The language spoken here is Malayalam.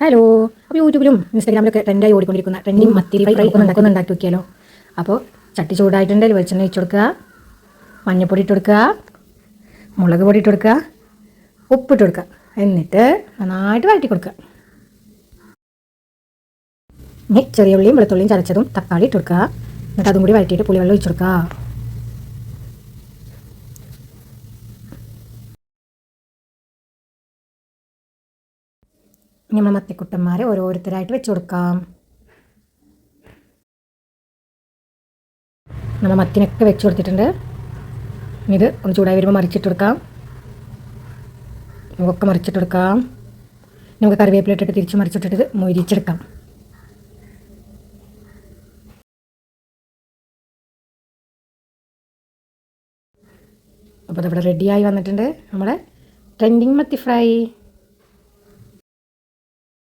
ഹലോ അപ്പോൾ യൂട്യൂബിലും ഇൻസ്റ്റാഗ്രാമിലൊക്കെ ട്രെൻഡായി ഓടിക്കൊണ്ടിരിക്കുന്ന ട്രെൻഡിങ് മത്തിരി ഫ്രൈ ഒന്ന് ഉണ്ടാക്കി ഉണ്ടാക്കി നോക്കിയാലോ അപ്പോൾ ചട്ടി ചൂടായിട്ടുണ്ട് വെളിച്ചെണ്ണ വെച്ച് കൊടുക്കുക. മഞ്ഞൾപ്പൊടി ഇട്ട് കൊടുക്കുക. മുളക് പൊടി ഇട്ട് കൊടുക്കുക. ഉപ്പിട്ട് കൊടുക്കുക. എന്നിട്ട് നന്നായിട്ട് വഴറ്റി കൊടുക്കുക. ഇനി ചെറിയ ഉള്ളിയും വെളുത്തുള്ളിയും ചതച്ചതും തക്കാളി ഇട്ട് കൊടുക്കുക. എന്നിട്ട് അതും കൂടി വഴറ്റിയിട്ട് പുളിവെള്ളം ഒഴിച്ച് കൊടുക്കുക. നമ്മൾ മത്തിക്കുട്ടന്മാരെ ഓരോരുത്തരായിട്ട് വെച്ച് കൊടുക്കാം. നമ്മൾ മത്തിനൊക്കെ വെച്ച് കൊടുത്തിട്ടുണ്ട്. ഇനി ഇത് ഒന്ന് ചൂടായി വരുമ്പോൾ മറിച്ചിട്ട് കൊടുക്കാം. നമുക്കൊക്കെ മറിച്ചിട്ട് കൊടുക്കാം. നമുക്ക് കറിവേപ്പില ഇട്ടിട്ട് തിരിച്ച് മറിച്ചിട്ടിട്ട് മൊരിച്ചെടുക്കാം. അപ്പോൾ ഇതിവിടെ റെഡിയായി വന്നിട്ടുണ്ട് നമ്മുടെ ട്രെൻഡിങ് മത്തി ഫ്രൈ